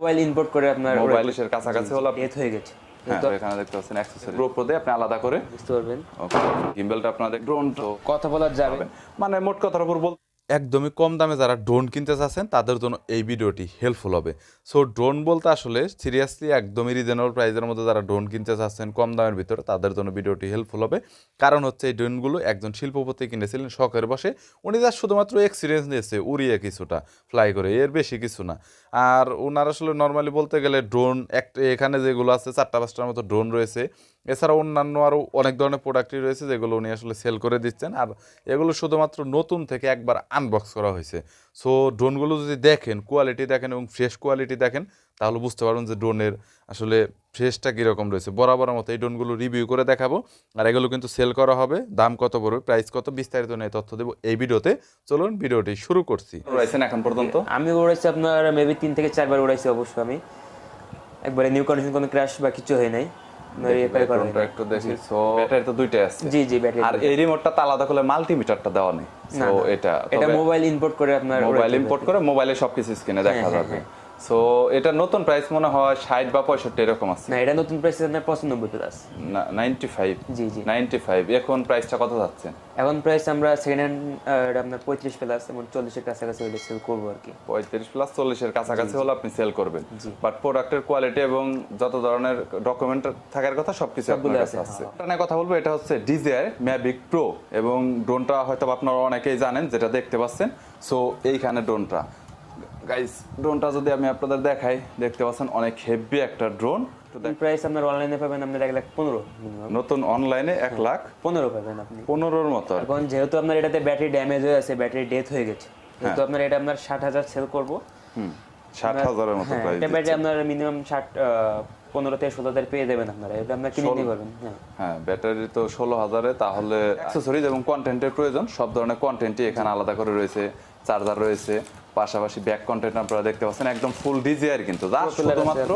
Mobile import করে আপনার মোবাইলের কাছাকাছি হলো এত ডেথ হয়ে গেছে এখানে দেখতে পাচ্ছেন অ্যাক্সেসরি গ্রুপ দিয়ে আপনি আলাদা করে বুঝতে পারবেন। গিম্বেলটা আপনাদের ড্রোন কথা বলা যাবে মানে মোট কথার উপর বল একদমই কম দামে যারা ড্রোন কিনতে চাচ্ছেন, তাদের জন্য এই ভিডিওটি হেল্পফুল হবে। সো ড্রোন বলতে আসলে সিরিয়াসলি একদমই রিজনেবল প্রাইসের মধ্যে যারা ড্রোন কিনতে চাচ্ছেন কম দামের ভিতরে, তাদের জন্য ভিডিওটি হেল্পফুল হবে। কারণ হচ্ছে এই ড্রোনগুলো একজন শিল্পপতি কিনেছিলেন, শখের বসে। উনি যা শুধুমাত্র এক্সপিরিয়েন্স নিয়েছে, উড়িয়ে কিছুটা ফ্লাই করে, এর বেশি কিছু না। আর ওনার আসলে নর্মালি বলতে গেলে ড্রোন এক, এখানে যেগুলো আছে, চারটা, পাঁচটার মতো ড্রোন রয়েছে। এছাড়া অন্যান্য আরও অনেক ধরনের প্রোডাক্টই রয়েছে যেগুলো উনি আসলে সেল করে দিচ্ছেন। আর এগুলো শুধুমাত্র নতুন থেকে একবার আনবক্স করা হয়েছে। সো ড্রোনগুলো যদি দেখেন কোয়ালিটি দেখেন এবং ফ্রেশ কোয়ালিটি দেখেন তাহলে বুঝতে পারবেন যে ড্রোনের আসলে ফ্রেশটা কীরকম রয়েছে। বরাবর মতো এই ড্রোনগুলো রিভিউ করে দেখাবো। আর এগুলো কিন্তু সেল করা হবে। দাম কত পড়বে প্রাইস কত বিস্তারিত নিয়ে তথ্য দেবো এই ভিডিওতে। চলুন ভিডিওটি শুরু করছি। রয়েছেন এখন পর্যন্ত? আমি উড়াইছি আপনার মেবি তিন থেকে চারবার উড়াইছি অবশ্য আমি। একবারে নিউ কন্ডিশন কোনো ক্র্যাশ বা কিছু হয় নাই। আপনার করে করা হয় ড্রোনটা নাই। একটু দেখি। সো ব্যাটারি তো দুইটাই আছে। জি জি ব্যাটারি আর এই রিমোটটা তো আলাদা করে মাল্টিমিটারটা দেওয়া নেই। সো এটা এটা মোবাইল ইম্পোর্ট করে আপনার মোবাইল ইম্পোর্ট করে মোবাইলে সবকিছু স্ক্রিনে দেখা যাবে। সো এটা নতুন প্রাইস মনে হয় ষাট বা পঁয়ষট্টি এরকম আছে। না এটা নতুন প্রাইস আপনার পঁচানব্বই প্লাস নাইনটি ফাইভ জি জি। নাইনটি ফাইভ এখন প্রাইসটা কত যাচ্ছে? এখন প্রাইস আমরা সেকেন্ড হ্যান্ড আপনার পঁয়ত্রিশ প্লাস এবং চল্লিশের কাছাকাছি হলে সেল করব আর কি। পঁয়ত্রিশ প্লাস চল্লিশের কাছাকাছি হলে আপনি সেল করবেন। বাট প্রোডাক্টের কোয়ালিটি এবং যত ধরনের ডকুমেন্ট থাকার কথা সবকিছু আপনার কাছে আছে। এটা কথা বলব এটা হচ্ছে ডিজায়ার ম্যাভিক প্রো এবং ড্রোনটা হয়তো আপনারা অনেকেই জানেন যেটা দেখতে পাচ্ছেন। সো এইখানে ড্রোনটা গাইস ড্রোনটা যদি আমি আপনাদের দেখাই দেখতে পাচ্ছেন অনেক হেভি একটা ড্রোন প্রাইস আপনার অনলাইনে পাবেন আপনার এক লাখ পনেরো নতুন অনলাইনে এক লাখ পনেরো পাবেন আপনি। পনেরোর মতো এখন যেহেতু আপনার এটাতে ব্যাটারি ড্যামেজ হয়ে আছে ব্যাটারি ডেথ হয়ে গেছে হ্যাঁ। আপনার এটা আপনার ষাট হাজার সেল করব। ষাট হাজারের মতো হ্যাঁ এটা ব্যাটারি আপনার মিনিমাম ষাট পনেরো থেকে ষোলো হাজার পেয়ে যাবেন আপনারা। এটা আপনার কিনে নিতে পারবেন হ্যাঁ। হ্যাঁ ব্যাটারি তো ষোলো হাজারে তাহলে অ্যাক্সেসরিজ এবং কন্টেন্টের প্রয়োজন। সব ধরনের কন্টেন্টই এখানে আলাদা করে রয়েছে চার্জার রয়েছে। পাশাপাশি ব্যাক কন্টেন্ট আপনারা দেখতে পাচ্ছেন একদম ফুল ডিজিআর কিন্তু। যা শুধুমাত্র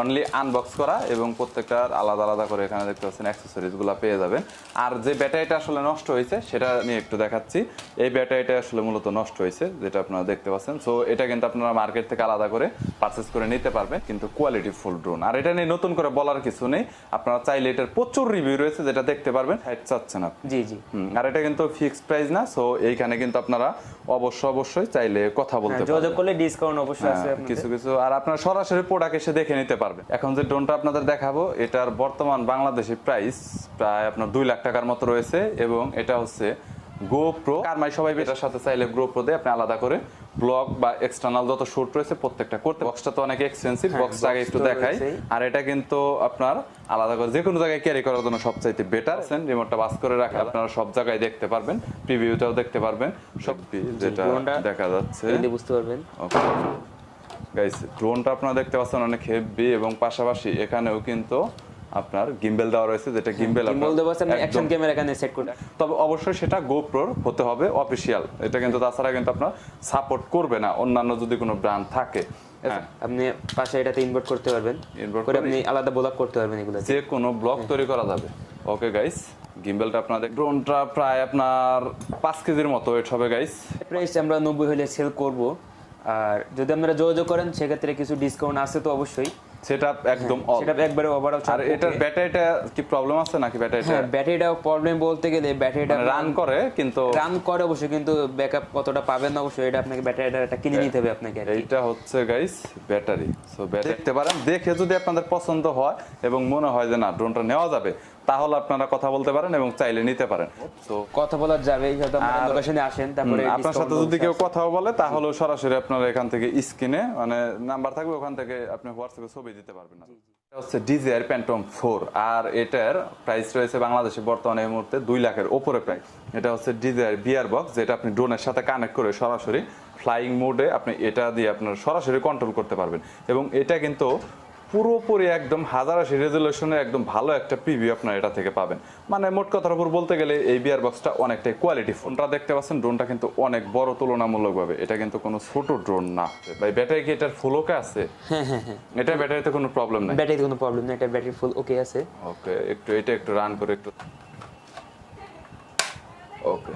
অনলি আনবক্স করা এবং প্রত্যেকটার আলাদা আলাদা করে এখানে দেখতে পাচ্ছেন অ্যাক্সেসরিজগুলো পেয়ে যাবেন। আর যে ব্যাটারিটা আসলে নষ্ট হয়েছে সেটা নিয়ে একটু দেখাচ্ছি। এই ব্যাটারিটা আসলে মূলত নষ্ট হয়েছে যেটা আপনারা দেখতে পাচ্ছেন। সো এটা কিন্তু আপনারা মার্কেট থেকে আলাদা করে পারচেস করে নিতে পারবেন কিন্তু কোয়ালিটি ফুল ড্রোন আর এটা নিয়ে নতুন করে বলার কিছু নেই। আপনারা চাইলে এটার প্রচুর রিভিউ রয়েছে যেটা দেখতে পারবেন। হাইট চাচ্ছেন আপনি। জি জি। আর এটা কিন্তু ফিক্সড প্রাইস না সো এইখানে কিন্তু আপনারা অবশ্য অবশ্যই চাইলে কথা বলতে পারবেন যোগাযোগ করলে ডিসকাউন্ট অবশ্যই আছে হ্যাঁ, আপনাদের। কিছু কিছু। আর আপনারা সরাসরি প্রোডাক্ট এসে দেখে নিতে পারবেন। এখন যে ড্রোনটা আপনাদের দেখাবো এটার বর্তমান বাংলাদেশি প্রাইস প্রায় আপনার দুই লাখ টাকার মতো রয়েছে এবং এটা হচ্ছে গোপ্রো কারমাই সবাই এটার সাথে চাইলে গোপ্রো দিয়ে আপনি আলাদা করে ব্লগ বা এক্সটার্নাল যত শুট রয়েছে প্রত্যেকটা করতে বক্সটা তো অনেক এক্সপেন্সিভ বক্সটা আগে একটু দেখাই। আর এটা কিন্তু আপনার আলাদা করে যে কোনো জায়গায় ক্যারি করার জন্য সবচাইতে বেটার রিমোটটা বাস করে রাখা আপনারা সব জায়গায় দেখতে পারবেন প্রিভিউটাও দেখতে পারবেন। সব যেটা দেখা যাচ্ছে। বুঝতে পারবেন। গাইস ড্রোনটা আপনারা দেখতে পাচ্ছেন অনেক হেভি এবং পাশাপাশি এখানেও কিন্তু আপনার গিম্বেল দেওয়া রয়েছে যেটা গিম্বেল বল দেবো আপনি অ্যাকশন ক্যামেরা এখানে সেট করে তবে অবশ্যই সেটা গোপ্রোর হতে হবে অফিসিয়াল এটা কিন্তু তাছাড়া কিন্তু আপনার সাপোর্ট করবে না অন্যান্য যদি কোনো ব্র্যান্ড থাকে। হ্যাঁ। আপনি পাশে এটাতে ইনভার্ট করতে পারবেন। ইনভার্ট করে আপনি আলাদা ব্লক করতে পারবেন এগুলো যে কোনো ব্লগ তৈরি করা যাবে। ওকে গাইস গিম্বেলটা আপনাদের ড্রোনটা প্রায় আপনার পাঁচ কেজির মতো ওয়েট হবে গাইস প্রাইস আমরা নব্বই হলে সেল করব। আর যদি আপনারা যোগাযোগ করেন সেক্ষেত্রে কিছু ডিসকাউন্ট আছে তো অবশ্যই। সেটা একদম all। সেটা একবারে ওভারঅল আর এটার ব্যাটারিটা কি প্রবলেম আছে নাকি ব্যাটারিটা হ্যাঁ ব্যাটারিটা প্রবলেম বলতে গেলে ব্যাটারিটা রান করে কিন্তু রান করে অবশ্যই কিন্তু ব্যাকআপ কতটা পাবেন না অবশ্যই এটা আপনাকে ব্যাটারিটা একটা কিনে নিতে হবে আপনাকে এইটা হচ্ছে গাইস ব্যাটারি সো দেখতে পারেন দেখে যদি আপনাদের পছন্দ হয় এবং মনে হয় যে না ড্রোনটা নেওয়া যাবে তাহলে আপনারা কথা বলতে পারেন এবং চাইলে নিতে পারেন। তো কথা বলা যাবে লোকেশনে আসেন তারপরে আপনার সাথে যদি কেউ আছে। কথা বলে তাহলে সরাসরি আপনারা এখান থেকে স্ক্রিনে মানে নাম্বার থাকবে ওখান থেকে আপনি হোয়াটসঅ্যাপে ছবি দিতে পারবেন এটা হচ্ছে ডিজিআর প্যান্টম ফোর আর এটার প্রাইস রয়েছে বাংলাদেশে বর্তমানে এই মুহূর্তে দুই লাখের ওপরে প্রাইস এটা হচ্ছে ডিজিআর বিয়ার বক্স যেটা আপনি ড্রোনের সাথে কানেক্ট করে সরাসরি ফ্লাইং মোডে আপনি এটা দিয়ে আপনার সরাসরি কন্ট্রোল করতে পারবেন। এবং এটা কিন্তু পুরোপুরি একদম হাজার আশি রেজুলেশনে একদম ভালো একটা প্রিভিউ আপনার এটা থেকে পাবেন। মানে মোট কথার উপর বলতে গেলে এই বিয়ার বক্সটা অনেকটাই কোয়ালিটি ফোনটা দেখতে পাচ্ছেন ড্রোনটা কিন্তু অনেক বড় তুলনামূলকভাবে। এটা কিন্তু কোনো ছোট ড্রোন না। ভাই ব্যাটারি কি এটার ফুল ওকে আছে? এটা ব্যাটারিতে কোনো প্রবলেম নাই? ব্যাটারিতে কোনো প্রবলেম নেই এটা ব্যাটারি ফুল ওকে আছে। ওকে একটু এটা একটু রান করে একটু ওকে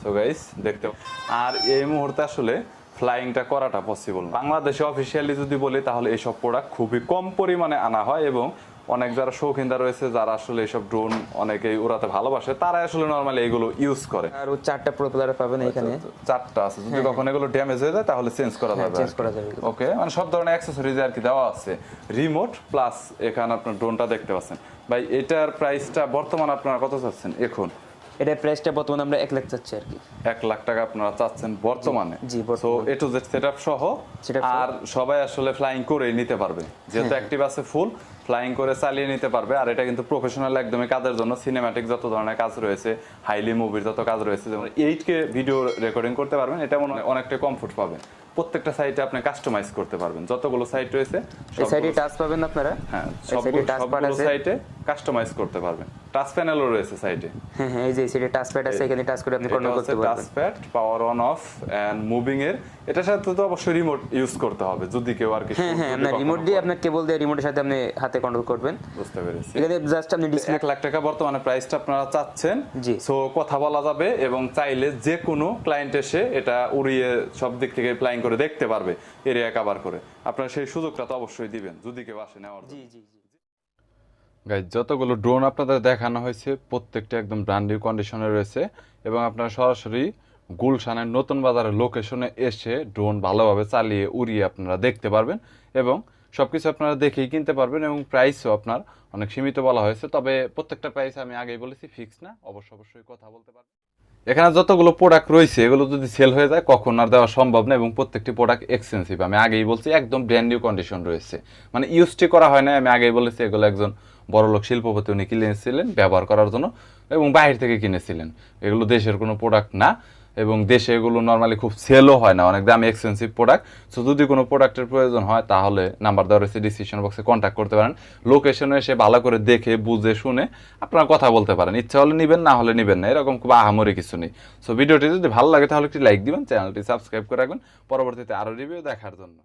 সো গাইস দেখতে আর এই মুহূর্তে আসলে ফ্লাইংটা করাটা পসিবল বাংলাদেশে অফিসিয়ালি যদি বলি তাহলে এইসব প্রোডাক্ট খুবই কম পরিমাণে আনা হয় এবং অনেক যারা শৌখিনদার রয়েছে যারা আসলে এইসব ড্রোন অনেকেই উড়াতে ভালোবাসে তারা আসলে নর্মালি এগুলো ইউজ করে। আর চারটা প্রোপেলার পাবেন এখানে চারটা আছে। যদি কখনো এগুলো ড্যামেজ হয়ে যায় তাহলে চেঞ্জ করা যাবে চেঞ্জ করা যাবে ওকে মানে সব ধরনের অ্যাক্সেসরিজ আর কি দেওয়া আছে। রিমোট প্লাস এখানে আপনার ড্রোনটা দেখতে পাচ্ছেন। ভাই এটার প্রাইসটা বর্তমান আপনারা কত চাচ্ছেন? এখন এটা প্রাইসটা বর্তমানে আমরা এক লাখ চাচ্ছি আর কি। এক লাখ টাকা আপনারা চাচ্ছেন বর্তমানে। জি, so A to Z setup সহ। আর সবাই আসলে ফ্লাইং করে নিতে পারবে। যেহেতু অ্যাক্টিভ আছে ফুল ফ্লাইং করে চালিয়ে নিতে পারবে। আর এটা কিন্তু প্রফেশনাল একদমই কাজের জন্য। সিনেম্যাটিক যত ধরনের কাজ রয়েছে হাইলি মুভির যত কাজ রয়েছে যেমন এইট কে ভিডিও রেকর্ডিং করতে পারবেন এটা মনে হয় অনেকটা কমফোর্ট পাবেন প্রত্যেকটা সাইটে আপনি কাস্টমাইজ করতে পারবেন। যতগুলো সাইট রয়েছে এই সবগুলো- টাচ পাবেন আপনারা? হ্যাঁ সবগুলো টাচ প্যাড সাইটে কাস্টমাইজ করতে পারবেন। টাচ প্যানেলও রয়েছে সাইটে হ্যাঁ হ্যাঁ এই যে সাইডে টাচ প্যাড আছে এখানে টাচ করে আপনি কন্ট্রোল করতে পারবেন। Touchpad power on off and moving এর। এটার সাথে তো অবশ্যই রিমোট ইউজ করতে হবে যদি কেউ আর কি হ্যাঁ হ্যাঁ কখনো রিমোট দিয়ে করে। আপনার কেবল দিয়ে রিমোটের সাথে আপনি হাতে কন্ট্রোল করবেন। বুঝতে পেরেছি। এখানে জাস্ট আপনি ডিসপ্লে এক লাখ টাকা বর্তমানে প্রাইসটা আপনারা চাচ্ছেন। জি। সো কথা বলা যাবে এবং চাইলে যে কোনো ক্লায়েন্ট এসে এটা উড়িয়ে সব দিক থেকে প্ল্যান করে দেখতে পারবে এরিয়া কভার করে। আপনারা সেই সুযোগটা তো অবশ্যই দিবেন যদি কেউ আসে নেওয়ার জন্য। জি জি জি। গাইজ যতগুলো ড্রোন আপনাদের দেখানো হয়েছে প্রত্যেকটা একদম ব্র্যান্ড নিউ কন্ডিশনে রয়েছে এবং আপনারা সরাসরি গুলশানের নতুন বাজারের লোকেশনে এসে ড্রোন ভালোভাবে চালিয়ে উড়িয়ে আপনারা দেখতে পারবেন এবং সব কিছু আপনারা দেখেই কিনতে পারবেন এবং প্রাইসও আপনার অনেক সীমিত বলা হয়েছে। তবে প্রত্যেকটা প্রাইস আমি আগেই বলেছি ফিক্স না, অবশ্য অবশ্যই কথা বলতে পারবেন। এখানে যতগুলো প্রোডাক্ট রয়েছে, এগুলো যদি সেল হয়ে যায়, কখন আর দেওয়া সম্ভব না এবং প্রত্যেকটি প্রোডাক্ট এক্সপেন্সিভ আমি আগেই বলছি, একদম ব্র্যান্ড নিউ কন্ডিশন রয়েছে। মানে ইউজটি করা হয় না আমি আগেই বলেছি, এগুলো একজন বড়লোক শিল্পপতি উনি কিনেছিলেন, ব্যবহার করার জন্য এবং বাইরে থেকে কিনেছিলেন। এগুলো দেশের কোনো প্রোডাক্ট না। এবং দেশে এগুলো নর্মালি খুব সেলও হয় না, অনেক দামি এক্সপেন্সিভ প্রোডাক্ট সো যদি কোনো প্রোডাক্টের প্রয়োজন হয়, তাহলে নাম্বার দেওয়া রয়েছে ডিসিশন বক্সে কন্ট্যাক্ট করতে পারেন। লোকেশনে এসে ভালো করে দেখে, বুঝে, শুনে আপনারা কথা বলতে পারেন। ইচ্ছা হলে নেবেন, না হলে নেবেন না, এরকম খুব আহামরি কিছু নেই। সো ভিডিওটি যদি ভালো লাগে, তাহলে একটি লাইক দিবেন চ্যানেলটি সাবস্ক্রাইব করে রাখবেন। পরবর্তীতে আরও রিভিউ দেখার জন্য।